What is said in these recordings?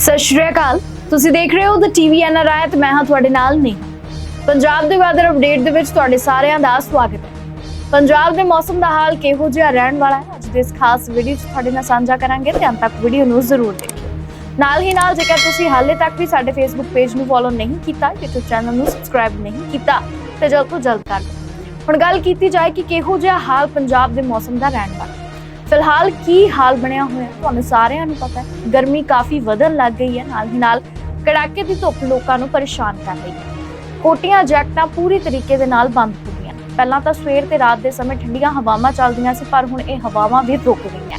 ਸਤਿ ਸ਼੍ਰੀ ਅਕਾਲ। ਤੁਸੀਂ ਦੇਖ ਰਹੇ ਹੋ ਦ ਟੀਵੀ ਐਨਆਰਆਈ ਤੇ ਮੈਂ ਹਾਂ ਤੁਹਾਡੇ ਨਾਲ ਨਹੀਂ। ਪੰਜਾਬ ਦੇ ਵੈਦਰ ਅਪਡੇਟ ਦੇ ਵਿੱਚ ਤੁਹਾਡੇ ਸਾਰਿਆਂ ਦਾ ਸਵਾਗਤ ਹੈ। ਪੰਜਾਬ ਦੇ ਮੌਸਮ ਦਾ ਹਾਲ ਕਿਹੋ ਜਿਹਾ ਰਹਿਣ ਵਾਲਾ ਹੈ? ਅੱਜ ਦੇ ਇਸ ਖਾਸ ਵੀਡੀਓ 'ਚ ਤੁਹਾਡੇ ਨਾਲ ਸਾਂਝਾ ਕਰਾਂਗੇ। ਤੇ ਅੰਤ ਤੱਕ ਵੀਡੀਓ ਨੂੰ ਜ਼ਰੂਰ ਦੇਖਿਓ। ਨਾਲ ਹੀ ਨਾਲ ਜੇਕਰ ਤੁਸੀਂ ਹਾਲੇ ਤੱਕ ਵੀ ਸਾਡੇ ਫੇਸਬੁੱਕ ਪੇਜ ਨੂੰ ਫੋਲੋ ਨਹੀਂ ਕੀਤਾ, YouTube ਚੈਨਲ ਨੂੰ ਸਬਸਕ੍ਰਾਈਬ ਨਹੀਂ ਕੀਤਾ, ਤੇ ਜਲਦ ਤੋਂ ਜਲਦ ਕਰ ਲਓ ਹੁਣ ਗੱਲ ਕੀਤੀ ਜਾਏ ਕਿ ਕਿਹੋ ਜਿਹਾ ਹਾਲ ਪੰਜਾਬ ਦੇ ਮੌਸਮ ਦਾ ਰਹਿਣ ਵਾਲਾ ਫਿਲਹਾਲ ਕੀ ਹਾਲ ਬਣਿਆ ਹੋਇਆ ਤੁਹਾਨੂੰ ਸਾਰਿਆਂ ਨੂੰ ਪਤਾ ਹੈ, ਗਰਮੀ ਕਾਫੀ ਵਧਣ ਲੱਗ ਗਈ ਹੈ, ਨਾਲ ਹੀ ਨਾਲ ਕੜਾਕੇ ਦੀ ਧੁੱਪ ਲੋਕਾਂ ਨੂੰ ਪਰੇਸ਼ਾਨ ਕਰ ਰਹੀ ਹੈ। ਕੋਟੀਆਂ ਜੈਕਟਾਂ ਪੂਰੀ ਤਰੀਕੇ ਦੇ ਨਾਲ ਬੰਦ ਹੋ ਗਈਆਂ। ਪਹਿਲਾਂ ਤਾਂ ਸਵੇਰ ਤੇ ਰਾਤ ਦੇ ਸਮੇਂ ਠੰਡੀਆਂ ਹਵਾਵਾਂ ਚੱਲਦੀਆਂ ਸੀ, ਪਰ ਹੁਣ ਇਹ ਹਵਾਵਾਂ ਵੀ ਰੁਕ ਗਈਆਂ।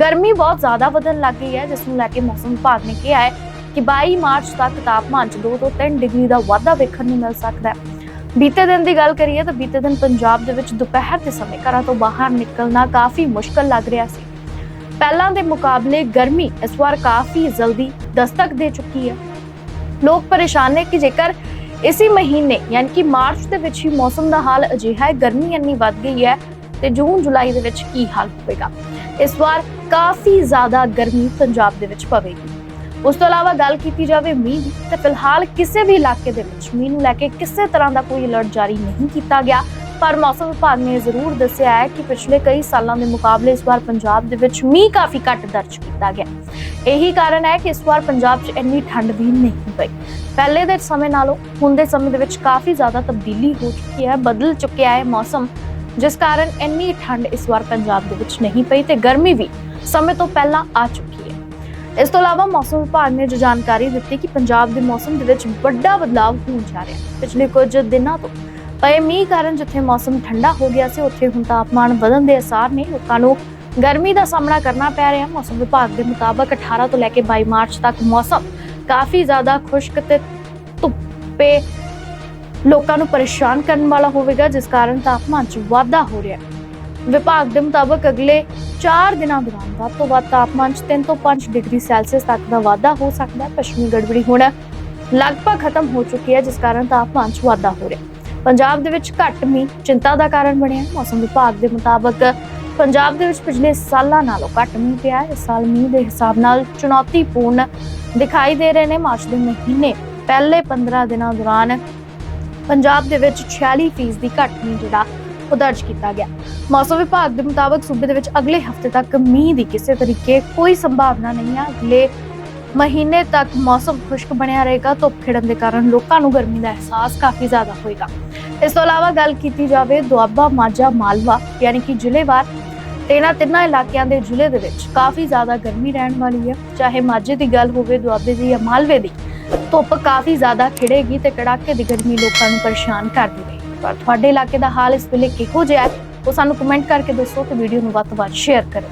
ਗਰਮੀ ਬਹੁਤ ਜ਼ਿਆਦਾ ਵਧਣ ਲੱਗ ਗਈ ਹੈ, ਜਿਸ ਨੂੰ ਲੈ ਕੇ ਮੌਸਮ ਵਿਭਾਗ ਨੇ ਕਿਹਾ ਹੈ ਕਿ 22 ਮਾਰਚ ਤੱਕ ਤਾਪਮਾਨ 'ਚ 2 ਤੋਂ 3 ਡਿਗਰੀ ਦਾ ਵਾਧਾ ਵੇਖਣ ਨੂੰ ਮਿਲ ਸਕਦਾ ਹੈ। ਬੀਤੇ ਦਿਨ ਦੀ ਗੱਲ ਕਰੀਏ ਤਾਂ ਬੀਤੇ ਦਿਨ ਪੰਜਾਬ ਦੇ ਵਿੱਚ ਦੁਪਹਿਰ ਦੇ ਸਮੇਂ ਘਰਾਂ ਤੋਂ ਬਾਹਰ ਨਿਕਲਣਾ ਕਾਫੀ ਮੁਸ਼ਕਲ ਲੱਗ ਰਿਹਾ ਸੀ। ਪਹਿਲਾਂ ਦੇ ਮੁਕਾਬਲੇ ਗਰਮੀ ਇਸ ਵਾਰ ਕਾਫੀ ਜਲਦੀ ਦਸਤਕ ਦੇ ਚੁੱਕੀ ਹੈ। ਲੋਕ ਪਰੇਸ਼ਾਨ ਨੇ ਕਿ ਜੇਕਰ ਇਸੇ ਮਹੀਨੇ ਯਾਨੀ ਕਿ ਮਾਰਚ ਦੇ ਵਿੱਚ ਹੀ ਮੌਸਮ ਦਾ ਹਾਲ ਅਜਿਹਾ ਹੈ, ਗਰਮੀ ਇੰਨੀ ਵੱਧ ਗਈ ਹੈ ਤੇ ਜੂਨ, ਜੁਲਾਈ ਦੇ ਵਿੱਚ ਕੀ ਹਾਲ ਹੋਵੇਗਾ? ਇਸ ਵਾਰ ਕਾਫੀ ਜ਼ਿਆਦਾ ਗਰਮੀ ਪੰਜਾਬ ਦੇ ਵਿੱਚ ਪਵੇਗੀ। ਉਸ ਤੋਂ ਇਲਾਵਾ ਗੱਲ ਕੀਤੀ ਜਾਵੇ ਮੀਂਹ ਦੀ, ਤਾਂ ਫਿਲਹਾਲ ਕਿਸੇ ਵੀ ਇਲਾਕੇ ਦੇ ਵਿੱਚ ਮੀਂਹ ਨੂੰ ਲੈ ਕੇ ਕਿਸੇ ਤਰ੍ਹਾਂ ਦਾ ਕੋਈ ਅਲਰਟ ਜਾਰੀ ਨਹੀਂ ਕੀਤਾ ਗਿਆ। ਪਰ ਮੌਸਮ ਵਿਭਾਗ ਨੇ ਜ਼ਰੂਰ ਦੱਸਿਆ ਹੈ ਕਿ ਪਿਛਲੇ ਕਈ ਸਾਲਾਂ ਦੇ ਮੁਕਾਬਲੇ ਇਸ ਵਾਰ ਪੰਜਾਬ ਦੇ ਵਿੱਚ ਮੀਂਹ ਕਾਫੀ ਘੱਟ ਦਰਜ ਕੀਤਾ ਗਿਆ। ਇਹੀ ਕਾਰਨ ਹੈ ਕਿ ਇਸ ਵਾਰ ਪੰਜਾਬ 'ਚ ਇੰਨੀ ਠੰਡ ਵੀ ਨਹੀਂ ਪਈ। ਪਹਿਲੇ ਦੇ ਸਮੇਂ ਨਾਲੋਂ ਹੁਣ ਦੇ ਸਮੇਂ ਦੇ ਵਿੱਚ ਕਾਫੀ ਜ਼ਿਆਦਾ ਤਬਦੀਲੀ ਹੋ ਚੁੱਕੀ ਹੈ, ਬਦਲ ਚੁੱਕਿਆ ਹੈ ਮੌਸਮ, ਜਿਸ ਕਾਰਨ ਇੰਨੀ ਠੰਡ ਇਸ ਵਾਰ ਪੰਜਾਬ ਦੇ ਵਿੱਚ ਨਹੀਂ ਪਈ ਤੇ ਗਰਮੀ ਵੀ ਸਮੇਂ ਤੋਂ ਪਹਿਲਾਂ ਆ ਚੁੱਕੀ ਹੈ ਇਸ ਤੋਂ ਇਲਾਵਾ ਮੌਸਮ ਵਿਭਾਗ ਨੇ ਜੋ ਜਾਣਕਾਰੀ ਦਿੱਤੀ ਕਿ ਪੰਜਾਬ ਦੇ ਮੌਸਮ ਦੇ ਵਿੱਚ ਵੱਡਾ ਬਦਲਾਅ ਹੋਣ ਜਾ ਰਿਹਾ ਹੈ। ਪਿਛਲੇ ਕੁਝ ਦਿਨਾਂ ਤੋਂ ਪਏ ਮੀਂਹ ਕਾਰਨ ਜਿੱਥੇ ਮੌਸਮ ਠੰਡਾ ਹੋ ਗਿਆ ਸੀ, ਉੱਥੇ ਹੁਣ ਤਾਪਮਾਨ ਵਧਣ ਦੇ ਅਸਾਰ ਨੇ ਲੋਕਾਂ ਨੂੰ ਗਰਮੀ ਦਾ ਸਾਹਮਣਾ ਕਰਨਾ ਪੈ ਰਿਹਾ ਮੌਸਮ ਵਿਭਾਗ ਦੇ ਮੁਤਾਬਕ 18 ਤੋਂ ਲੈ ਕੇ 22 ਮਾਰਚ ਤੱਕ ਮੌਸਮ ਕਾਫੀ ਜ਼ਿਆਦਾ ਖੁਸ਼ਕ ਤੇ ਧੁੱਪੇ ਲੋਕਾਂ ਨੂੰ ਪਰੇਸ਼ਾਨ ਕਰਨ ਵਾਲਾ ਹੋਵੇਗਾ, ਜਿਸ ਕਾਰਨ ਤਾਪਮਾਨ 'ਚ ਵਾਧਾ ਹੋ ਰਿਹਾ ਹੈ। ਵਿਭਾਗ ਦੇ ਮੁਤਾਬਕ ਅਗਲੇ 4 ਦਿਨਾਂ ਦੌਰਾਨ ਵੱਧ ਤੋਂ ਵੱਧ ਤਾਪਮਾਨ 'ਚ 3 ਤੋਂ 5 ਡਿਗਰੀ ਸੈਲਸੀਅਸ ਤੱਕ ਦਾ ਵਾਧਾ ਹੋ ਸਕਦਾ ਹੈ। ਪੱਛਮੀ ਗੜਬੜੀ ਹੁਣ ਲਗਭਗ ਖਤਮ ਹੋ ਚੁੱਕੀ ਹੈ, ਜਿਸ ਕਾਰਨ ਤਾਪਮਾਨ 'ਚ ਵਾਧਾ ਹੋ ਰਿਹਾ ਪੰਜਾਬ ਦੇ ਵਿੱਚ ਘੱਟ ਮੀਂਹ ਚਿੰਤਾ ਦਾ ਕਾਰਨ ਬਣਿਆ ਮੌਸਮ ਵਿਭਾਗ ਦੇ ਮੁਤਾਬਕ ਪੰਜਾਬ ਦੇ ਵਿੱਚ ਪਿਛਲੇ ਸਾਲਾਂ ਨਾਲੋਂ ਘੱਟ ਮੀਂਹ ਪਿਆ ਇਸ ਸਾਲ ਮੀਂਹ ਦੇ ਹਿਸਾਬ ਨਾਲ ਚੁਣੌਤੀਪੂਰਨ ਦਿਖਾਈ ਦੇ ਰਹੇ ਨੇ। ਮਾਰਚ ਦੇ ਮਹੀਨੇ ਪਹਿਲੇ 15 ਦਿਨਾਂ ਦੌਰਾਨ ਪੰਜਾਬ ਦੇ ਵਿੱਚ 46% ਦੀ ਘੱਟ ਮੀਂਹ ਜਿਹੜਾ ਉਹ ਦਰਜ ਕੀਤਾ ਗਿਆ। ਮੌਸਮ ਵਿਭਾਗ ਦੇ ਮੁਤਾਬਕ ਸੂਬੇ ਦੇ ਵਿੱਚ ਅਗਲੇ ਹਫ਼ਤੇ ਤੱਕ ਮੀਂਹ ਦੀ ਕਿਸੇ ਤਰੀਕੇ ਕੋਈ ਸੰਭਾਵਨਾ ਨਹੀਂ ਹੈ ਅਗਲੇ ਮਹੀਨੇ ਤੱਕ ਮੌਸਮ ਖੁਸ਼ਕ ਬਣਿਆ ਰਹੇਗਾ। ਧੁੱਪ ਖਿੜਨ ਦੇ ਕਾਰਨ ਲੋਕਾਂ ਨੂੰ ਗਰਮੀ ਦਾ ਅਹਿਸਾਸ ਕਾਫੀ ਜ਼ਿਆਦਾ ਹੋਏਗਾ। ਇਸ ਤੋਂ ਇਲਾਵਾ ਗੱਲ ਕੀਤੀ ਜਾਵੇ ਦੁਆਬਾ ਮਾਝਾ ਮਾਲਵਾ, ਯਾਨੀ ਕਿ ਜ਼ਿਲ੍ਹੇਵਾਰ ਤੇ ਇਹਨਾਂ ਤਿੰਨਾਂ ਇਲਾਕਿਆਂ ਦੇ ਜ਼ਿਲ੍ਹੇ ਦੇ ਵਿੱਚ ਕਾਫੀ ਜ਼ਿਆਦਾ ਗਰਮੀ ਰਹਿਣ ਵਾਲੀ ਹੈ। ਚਾਹੇ ਮਾਝੇ ਦੀ ਗੱਲ ਹੋਵੇ, ਦੁਆਬੇ ਦੀ ਜਾਂ ਮਾਲਵੇ ਦੀ, ਧੁੱਪ ਕਾਫੀ ਜ਼ਿਆਦਾ ਖਿੜੇਗੀ ਤੇ ਕੜਾਕੇ ਦੀ ਗਰਮੀ ਲੋਕਾਂ ਨੂੰ ਪਰੇਸ਼ਾਨ ਕਰਦੀ ਰਹੇਗੀ। ਪਰ ਤੁਹਾਡੇ ਇਲਾਕੇ ਦਾ ਹਾਲ ਇਸ ਵੇਲੇ ਕਿਹੋ ਜਿਹਾ ਹੈ, ਉਹ ਸਾਨੂੰ ਕਮੈਂਟ ਕਰਕੇ ਦੱਸੋ ਤੇ ਵੀਡੀਓ ਨੂੰ ਵੱਧ ਤੋਂ ਵੱਧ ਸ਼ੇਅਰ ਕਰੋ